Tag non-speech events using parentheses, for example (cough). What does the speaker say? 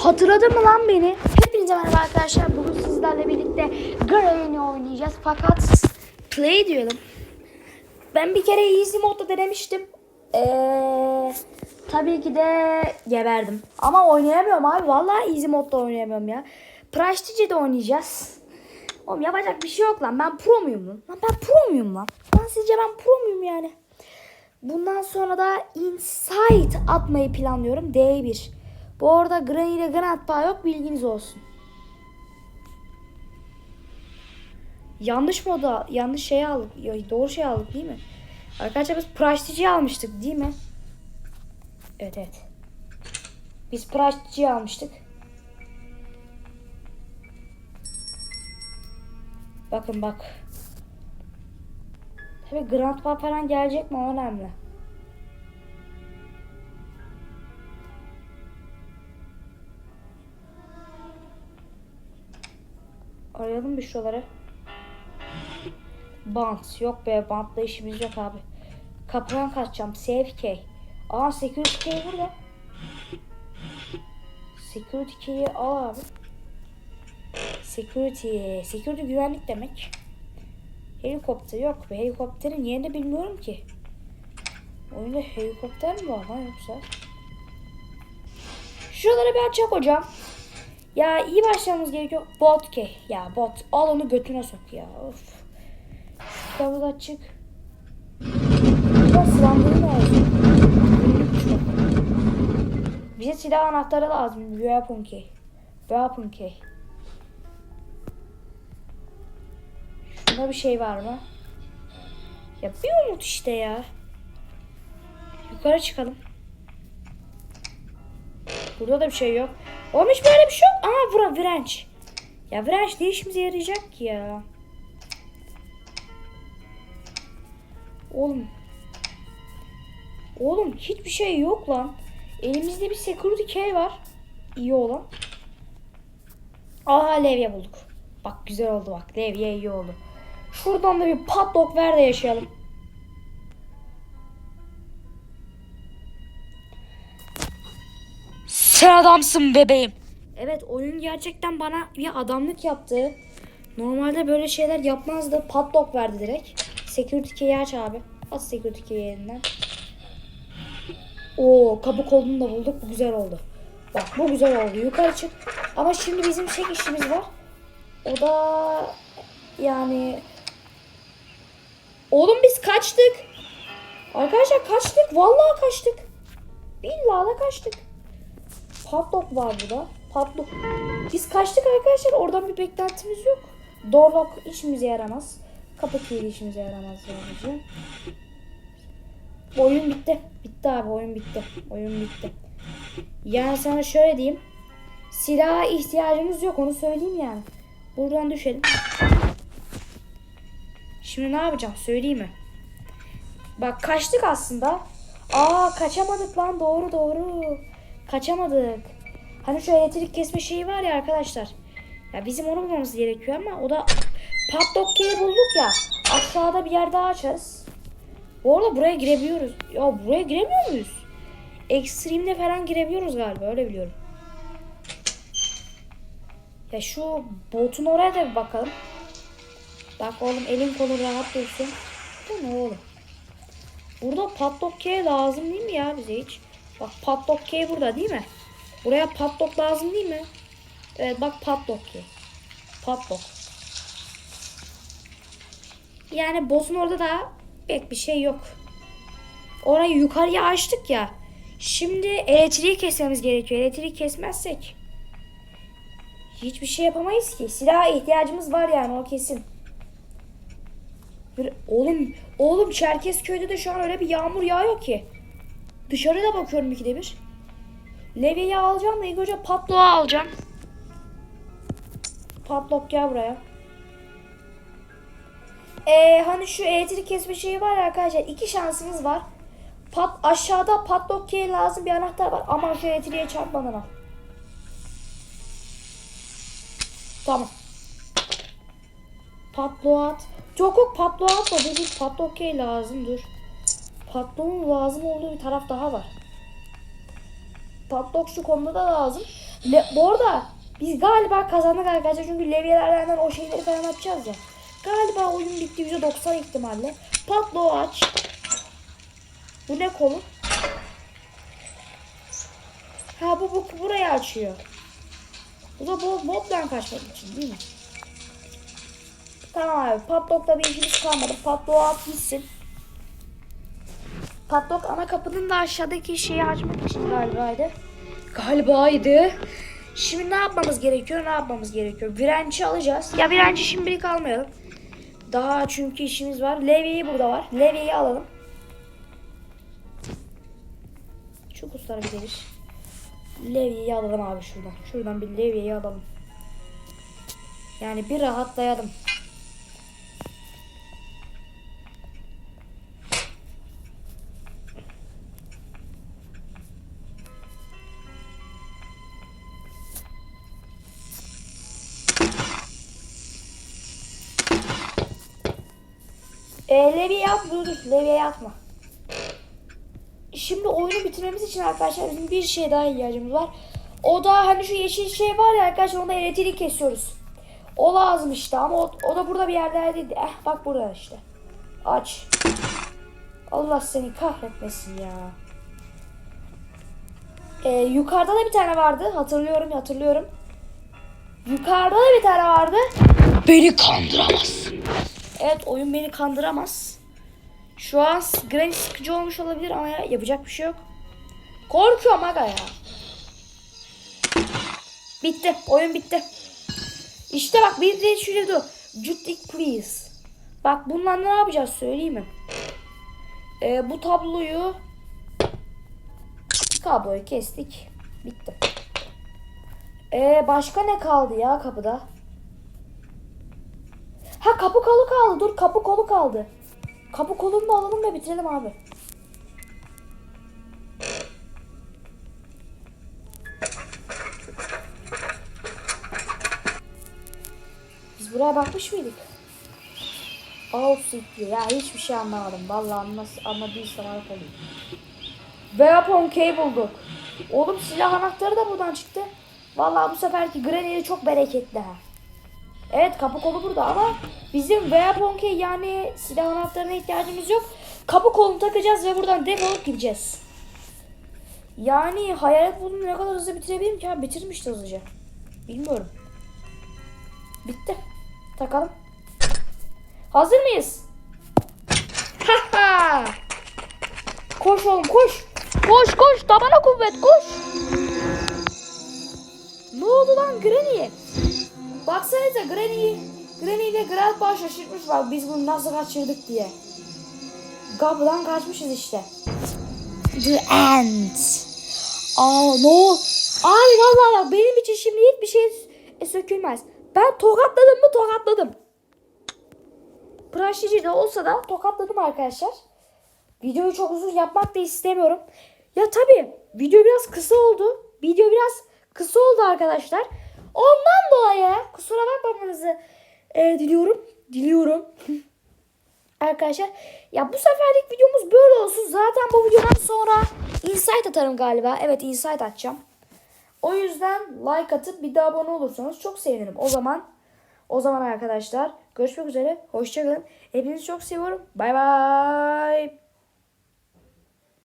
Hatırladın mı lan beni? Hepinize merhaba arkadaşlar. Bugün sizlerle birlikte Granny oynayacağız. Fakat play diyelim. Ben bir kere easy modda denemiştim. Ee, tabii ki de geberdim. Ama oynayamıyorum abi. Vallahi easy modda oynayamıyorum ya. Prestige'de oynayacağız. Oğlum yapacak bir şey yok lan. Ben pro muyum lan? Lan ben pro muyum lan? Lan sizce ben pro muyum yani? Bundan sonra da Insight atmayı planlıyorum. D1. Bu arada Granny ile Granat Bağ yok bilginiz olsun. Yanlış moda, yanlış şey aldık. Doğru şey aldık değil mi? Arkadaşlar biz Prestige'i almıştık değil mi? Evet evet. Biz Prestige'i almıştık. Bakın bak. Tabii Grand falan gelecek mi o önemli. Arayalım bir şuraları. Bant. Yok be bantla işimiz yok abi. Kapıdan kaçacağım. Save key. Aa security key burada. Security key'i al abi. Security. Security güvenlik demek. Helikopter yok be. Helikopterin yerini bilmiyorum ki. Oyunda helikopter mi var lan yoksa? Şuraları bir açacak hocam. Ya iyi başlamamız gerekiyor. Bot ke. Ya bot. Al onu götüne sok ya. Of. Şu kitabı da. Burada silahları lazım. Bize silah anahtarı lazım. Weapon key. Weapon key. Şunda bir şey var mı? Ya bir umut işte ya. Yukarı çıkalım. Burada da bir şey yok. Oğlum hiç böyle bir şey yok. Aa bura virenç. Ya virenç ne işimize yarayacak ki ya? Oğlum. Oğlum hiçbir şey yok lan. Elimizde bir security key var. İyi olan. Aha levye bulduk. Bak güzel oldu bak. Levye iyi oldu. Şuradan da bir padlock ver de yaşayalım. Sen adamsın bebeğim. Evet oyun gerçekten bana bir adamlık yaptı. Normalde böyle şeyler yapmazdı. Padlock verdi direkt. Security key'i aç abi. Aç security key'i elinden. Oo kapı kolunu da bulduk. Bu güzel oldu. Bak bu güzel oldu. Yukarı çık. Ama şimdi bizim tek işimiz var. O da yani Oğlum biz kaçtık. Arkadaşlar kaçtık. Vallahi kaçtık. Billahi kaçtık. Padlock var burada. Padlock. Biz kaçtık arkadaşlar. Oradan bir beklentimiz yok. Doorlock işimize yaramaz. Kapı kilidi işimize yaramaz sadece. Oyun bitti. Bitti abi oyun bitti. Oyun bitti. Yani sana şöyle diyeyim. Silaha ihtiyacımız yok onu söyleyeyim yani. Buradan düşelim. Şimdi ne yapacağım söyleyeyim mi? Bak kaçtık aslında. Aa kaçamadık lan doğru doğru. Kaçamadık. Hani şu elektrik kesme şeyi var ya arkadaşlar. Ya bizim onu bulmamız gerekiyor ama o da padlock key bulduk ya. Aşağıda bir yer daha açarız. Bu arada buraya girebiliyoruz. Ya buraya giremiyor muyuz? Extreme'de falan girebiliyoruz galiba öyle biliyorum. Ya şu botun oraya da bir bakalım. Bak oğlum elin kolun rahat dursun. Bu ne oğlum? Burada padlock key lazım değil mi ya bize hiç? Bak padlock key burada değil mi? Buraya padlock lazım değil mi? Evet bak padlock key. Padlock. Yani boss'un orada da pek bir şey yok. Orayı yukarıya açtık ya. Şimdi elektriği kesmemiz gerekiyor. Elektriği kesmezsek hiçbir şey yapamayız ki. Silaha ihtiyacımız var yani o kesin. Bir- Oğlum, oğlum Çerkezköy'de de şu an öyle bir yağmur yağıyor ki. Dışarıda bakıyorum ikide bir. Levyeyi alacağım da ilk önce patloğu alacağım. Patlok gel buraya. Ee, hani şu elektrik kesme şeyi var ya arkadaşlar. iki şansımız var. Pat, aşağıda patlok key lazım bir anahtar var. Aman şu elektriğe çarpmadan al. Tamam. Patloğu at. Yok atma. Dur dur patlok key lazım dur. Patloğun lazım olduğu bir taraf daha var. Patlok şu konuda da lazım. Le, bu arada biz galiba kazandık arkadaşlar çünkü levyelerden o şeyleri falan yapacağız ya. Galiba oyun bitti %90 ihtimalle. Patlo aç. Bu ne kolu? Ha bu, bu burayı açıyor. Bu da bot, bottan kaçmak için değil mi? Tamam abi. Padlock'la bir işimiz kalmadı. Padlock'u at gitsin. Padlock ana kapının da aşağıdaki şeyi açmak için galibaydı. Galibaydı. Şimdi ne yapmamız gerekiyor? Ne yapmamız gerekiyor? Virenci alacağız. Ya virenci şimdilik almayalım. Daha çünkü işimiz var. Levye'yi burada var. Levye'yi alalım. Şu kutulara bir gelir. Levye'yi alalım abi şuradan. Şuradan bir levyeyi alalım. Yani bir rahatlayalım. E, levyeyi at dur. Levyeyi atma. Şimdi oyunu bitirmemiz için arkadaşlar bizim bir şeye daha ihtiyacımız var. O da hani şu yeşil şey var ya arkadaşlar onda elektriği kesiyoruz. O lazım işte ama o, o da burada bir yerlerdeydi. Eh bak burada işte. Aç. Allah seni kahretmesin ya. Ee, yukarıda da bir tane vardı. Hatırlıyorum hatırlıyorum. Yukarıda da bir tane vardı. Beni kandıramazsın. Evet oyun beni kandıramaz. Şu an Granny sıkıcı olmuş olabilir ama ya, yapacak bir şey yok. Korkuyorum aga ya. Bitti. Oyun bitti. İşte bak bir de şöyle dur. Judik please. Bak bununla ne yapacağız söyleyeyim mi? Ee, bu tabloyu kabloyu kestik. Bitti. Ee, başka ne kaldı ya kapıda? Ha kapı kolu kaldı. Dur kapı kolu kaldı. Kapı kolunu da alalım ve bitirelim abi. Biz buraya bakmış mıydık? Oh siktir ya hiçbir şey anlamadım. Vallahi anlas anladıysam harap olayım. Weapon key bulduk. Oğlum silah anahtarı da buradan çıktı. Vallahi bu seferki Granny'li çok bereketli ha. Evet kapı kolu burada ama bizim weapon key yani silah anahtarına ihtiyacımız yok. Kapı kolunu takacağız ve buradan defolup gideceğiz. Yani hayalet bunu ne kadar hızlı bitirebilirim ki abi bitirmişti hızlıca. Bilmiyorum. Bitti. Takalım. Hazır mıyız? Haha. koş oğlum koş. Koş koş tabana kuvvet koş. Ne oldu lan Granny? Baksanıza Granny, Granny ile Grandpa şaşırtmışlar biz bunu nasıl kaçırdık diye. Kapıdan kaçmışız işte. The end. Aa no. Abi vallahi bak benim için şimdi hiçbir şey e, sökülmez. Ben tokatladım mı tokatladım. Praşici de olsa da tokatladım arkadaşlar. Videoyu çok uzun yapmak da istemiyorum. Ya tabi video biraz kısa oldu. Video biraz kısa oldu arkadaşlar. Ondan dolayı kusura bakmamanızı e, diliyorum. Diliyorum. (laughs) arkadaşlar ya bu seferlik videomuz böyle olsun. Zaten bu videodan sonra insight atarım galiba. Evet insight atacağım. O yüzden like atıp bir daha abone olursanız çok sevinirim. O zaman o zaman arkadaşlar görüşmek üzere. Hoşçakalın. Hepinizi çok seviyorum. Bay bay.